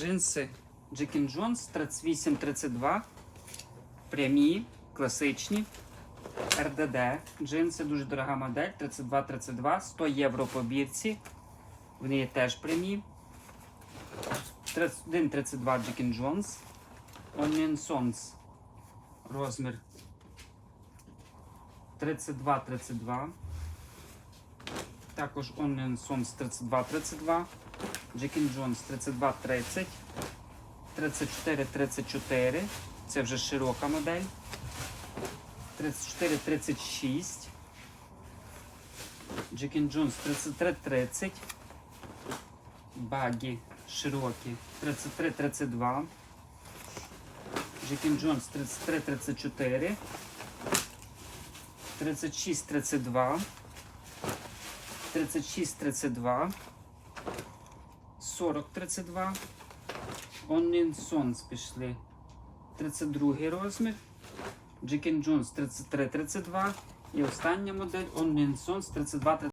Джинси Джекін Джонс 3832. Прямі, класичні. РДД. Джинси дуже дорога модель. 3232, 100 євро по бірці. Вони є теж прямі. 3132 Джекін Джонс. Onion Sons. Розмір 32-32. Також Onion Sons 32-32. Джекін Джонс 32-30. 34-34. Це вже широка модель. 34-36. Джекін Джонс 33-30. Багі широкі 33-32. Джекін Джонс 33-34. 36-32. 36-32. 40-32. Onion Sons пішли. 32 розмір. Джекін Джонс 33-32. І остання модель Onion Sons 32-32.